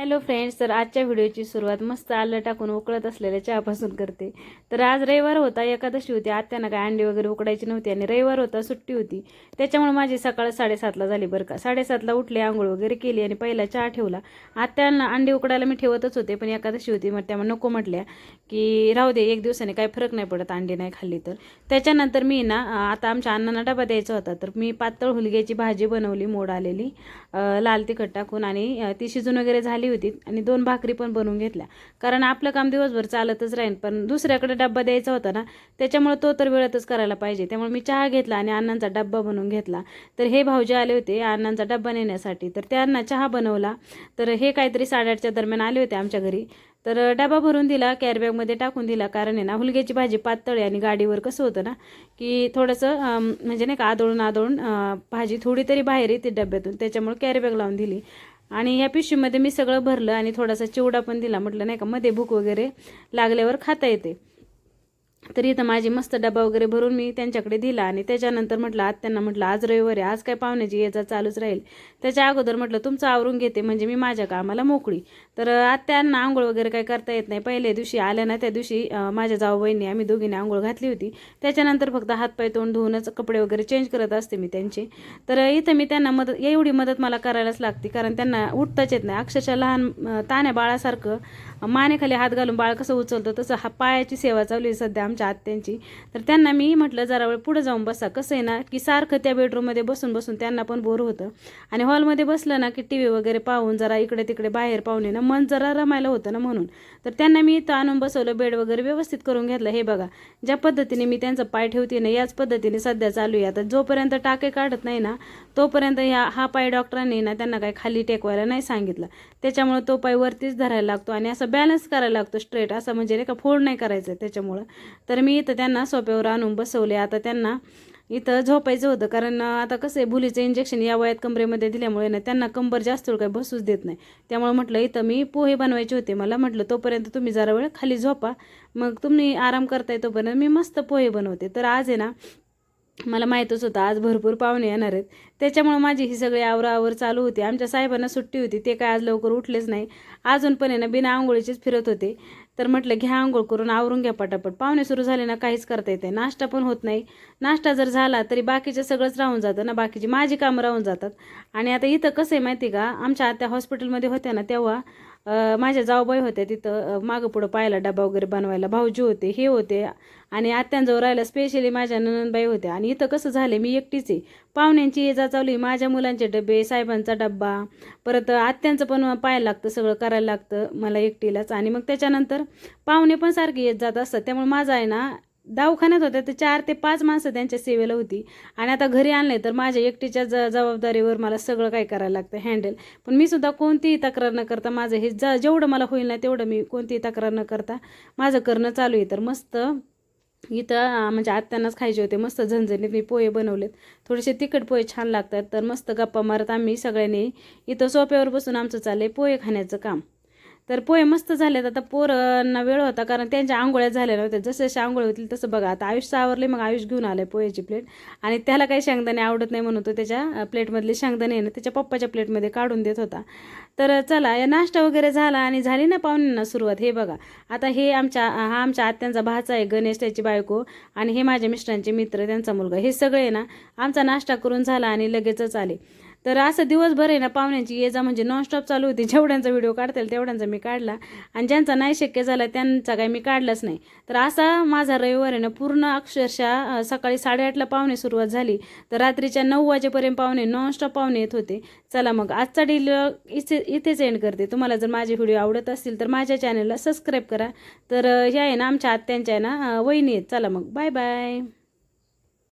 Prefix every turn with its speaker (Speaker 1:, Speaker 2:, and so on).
Speaker 1: Hello friends तर आजच्या व्हिडिओची सुरुवात मस्त आलं टाकून उकळत असलेल्या चहापासून करते. तर आज रविवार होता एकादशी होती आत्यानं काय अंडी वगैरे उकडायची नव्हती आणि रविवार होता सुट्टी होती. त्याच्यामुळे माझी सकाळ साडेसातला झाली बरं का. साडेसातला उठले आंघोळ वगैरे केली आणि पहिला चहा ठेवला. आत्यांना अंडी उकडायला मी ठेवतच होते पण एकादशी होती मग त्यामुळे नको म्हटल्या की राहू दे एक दिवसाने काही फरक नाही पडत अंडी नाही खाल्ली तर. त्याच्यानंतर मी ना आता आमच्या अण्णांना डबा द्यायचा होता तर मी पातळ हुलग्याची भाजी बनवली मोड आलेली लाल तिखट टाकून आणि ती शिजून वगैरे झाली होती आणि दोन भाकरी पण बनवून घेतल्या. कारण आपलं काम दिवसभर चालतच राहील पण दुसऱ्याकडे डब्बा द्यायचा होता ना त्याच्यामुळे तो तर वेळातच करायला पाहिजे. त्यामुळे मी चहा घेतला आणि अण्णांचा डब्बा बनवून घेतला. तर हे भाऊजी आले होते अण्णांचा डब्बा नेण्यासाठी. तर त्यांना चहा बनवला. तर हे काहीतरी साडेआठच्या दरम्यान आले होते आमच्या घरी. तर डबा भरून दिला कॅरीबॅगमध्ये टाकून दिला. कारण आहे ना हुलग्याची भाजी पातळी आणि गाडीवर कसं होतं ना की थोडंसं म्हणजे नाही का आदळून आदळून भाजी थोडी तरी बाहेर येते डब्यातून. त्याच्यामुळे कॅरीबॅग लावून दिली. आणि ह्या पिशवीमध्ये मी सगळं भरलं आणि थोडासा चिवडा पण दिला. म्हटलं नाही का मध्ये भूक वगैरे लागल्यावर खाता येते. तर इथं माझी मस्त डबा वगैरे भरून मी त्यांच्याकडे दिला आणि त्याच्यानंतर म्हटलं आज त्यांना म्हटलं आज रविवार आहे आज काय पाहुण्याची ये जा चालूच राहील. त्याच्या अगोदर म्हटलं तुमचं आवरून घेते म्हणजे मी माझ्या कामाला मोकळी. तर आत्यांना आंघोळ वगैरे काही करता येत नाही. पहिल्या दिवशी आल्या ना त्या दिवशी माझ्या जाऊ बहिणी आम्ही दोघींनी आंघोळ घातली होती. त्याच्यानंतर फक्त हातपाय तोंड धुवूनच कपडे वगैरे चेंज करत असते मी त्यांचे. तर इथं मी त्यांना मदत एवढी मदत मला करायलाच लागते कारण त्यांना उठताच येत नाही. अक्षरशः लहान ताण्या तान्या बाळासारखं मानेखाली हात घालून बाळ कसं उचलतं तसं हा पायाची सेवा चालू आहे सध्या आमच्या आत्यांची. तर त्यांना मी म्हटलं जरा वेळ पुढे जाऊन बसा. कसं आहे ना की सारखं त्या बेडरूममध्ये बसून बसून त्यांना पण बोर होतं. आणि हॉलमध्ये बसलं ना की टी व्ही वगैरे पाहून जरा इकडे तिकडे बाहेर पाहून ना मन जरा रमायला होतं ना म्हणून. तर त्यांना मी इथं आणून बसवलं बेड वगैरे व्यवस्थित करून घेतलं. हे बघा ज्या पद्धतीने मी त्यांचं पाय ठेवते ना याच पद्धतीने सध्या चालू आहे. आता जोपर्यंत टाके काढत नाही ना तोपर्यंत या हा पाय डॉक्टरांनी ना त्यांना काही खाली टेकवायला नाही सांगितलं. त्याच्यामुळे तो पाय वरतीच धरायला लागतो. आणि असं बॅलन्स करायला लागतो स्ट्रेट असं म्हणजे नाही का फोड नाही करायचं त्याच्यामुळं. तर मी इथं त्यांना सोप्यावर आणून बसवले. आता त्यांना इथं झोपायचं होतं. कारण आता कसं आहे भुलीचं इंजेक्शन या वयात कमरेमध्ये दिल्यामुळे ना त्यांना कंबर जास्त वेळ काही बसूच देत नाही. त्यामुळे म्हटलं इथं मी पोहे बनवायचे होते. मला म्हटलं तोपर्यंत तुम्ही जरा वेळ खाली झोपा. मग तुम्ही आराम करताय तोपर्यंत मी मस्त पोहे बनवते. तर आज आहे ना मला माहीतच होतं आज भरपूर पाहुणे येणार आहेत. त्याच्यामुळे माझी ही सगळी आवराआवर चालू होती. आमच्या साहेबांना सुट्टी होती ते काय आज लवकर उठलेच नाही. अजून पण आहे ना बिना आंघोळीचेच फिरत होते. तर म्हटलं घ्या आंघोळ करून आवरून घ्या पटापट. पाहुणे सुरू झाले ना काहीच करता येते नाश्ता पण होत नाही. नाश्ता जर झाला तरी बाकीचं सगळंच राहून जातं ना बाकीची माझी कामं राहून जातात. आणि आता इथं कसं आहे माहिती आहे का आमच्या आत्या हॉस्पिटलमध्ये होत्या ना तेव्हा माझ्या जाऊबाई होत्या तिथं मागं पुढं पाहायला डबा वगैरे बनवायला. भाऊजी होते हे होते. आणि आत्यांजवळ राहायला स्पेशली माझ्या ननंदबाई होत्या. आणि इथं कसं झालं मी एकटीच आहे. पाहुण्यांची ये जा चालू माझ्या मुलांचे डबे साहेबांचा डब्बा. परत आत्यांचं पण पाहायला लागतं सगळं करायला लागतं मला एकटीलाच. आणि मग त्याच्यानंतर पाहुणे पण सारखे येत जात असतात. त्यामुळे माझा आहे ना दवाखान्यात होत्या तर चार ते पाच माणसं त्यांच्या सेवेला होती. आणि आता घरी आणले तर माझ्या एकटीच्या ज जबाबदारीवर मला सगळं काय करायला लागतं हँडल पण मी सुद्धा कोणतीही तक्रार न करता माझं हे ज जेवढं मला होईल ना तेवढं मी कोणतीही तक्रार न करता माझं करणं चालू आहे. तर मस्त इथं म्हणजे आत्यांनाच खायचे होते मस्त झणझणीत मी पोहे बनवलेत. थोडेसे तिखट पोहे छान लागतात तर मस्त गप्पा मारत आम्ही सगळ्यांनी. इथं सोप्यावर बसून आमचं चाललं आहे पोहे खाण्याचं काम. तर पोहे मस्त झालेत. आता पोरांना वेळ होता कारण त्यांच्या आंघोळ्या झाल्या नव्हत्या. जसे जसे आंघोळ होतील तसं बघा. आता आयुष आवरले मग आयुष घेऊन आले पोहेची प्लेट आणि त्याला काही शेंगदाणे आवडत नाही म्हणून तो त्याच्या प्लेटमधले शेंगदाणे आहे ना त्याच्या पप्पाच्या प्लेटमध्ये काढून देत होता. तर चला या नाश्ता वगैरे झाला आणि झाली ना पाहुण्यांना सुरुवात. हे बघा. आता हे आमच्या हा आमच्या आत्यांचा भाचा आहे गणेश त्याची बायको आणि हे माझ्या मिस्टरांचे मित्र त्यांचा मुलगा. हे सगळे ना आमचा नाश्ता करून झाला आणि लगेचच आले. तर असं दिवसभर आहे ना पाहुण्यांची ये जा म्हणजे नॉनस्टॉप चालू होती. जेवढ्यांचा व्हिडिओ काढता येईल तेवढ्यांचा मी काढला. आणि ज्यांचा नाही शक्य झाला त्यांचा काही मी काढलाच नाही. तर असा माझा रविवार आहे ना पूर्ण अक्षरशः सकाळी साडेआठला पाहुणे सुरुवात झाली. तर रात्रीच्या नऊ वाजेपर्यंत पाहुणे नॉनस्टॉप पाहुणे येत होते. चला मग आजचा डील इथे इथेच एंड करते. तुम्हाला जर माझे व्हिडिओ आवडत असतील तर माझ्या चॅनलला सबस्क्राईब करा. तर ह्या आहे ना आमच्या आत्यांच्या आहे ना वहिनी आहेत. चला मग बाय बाय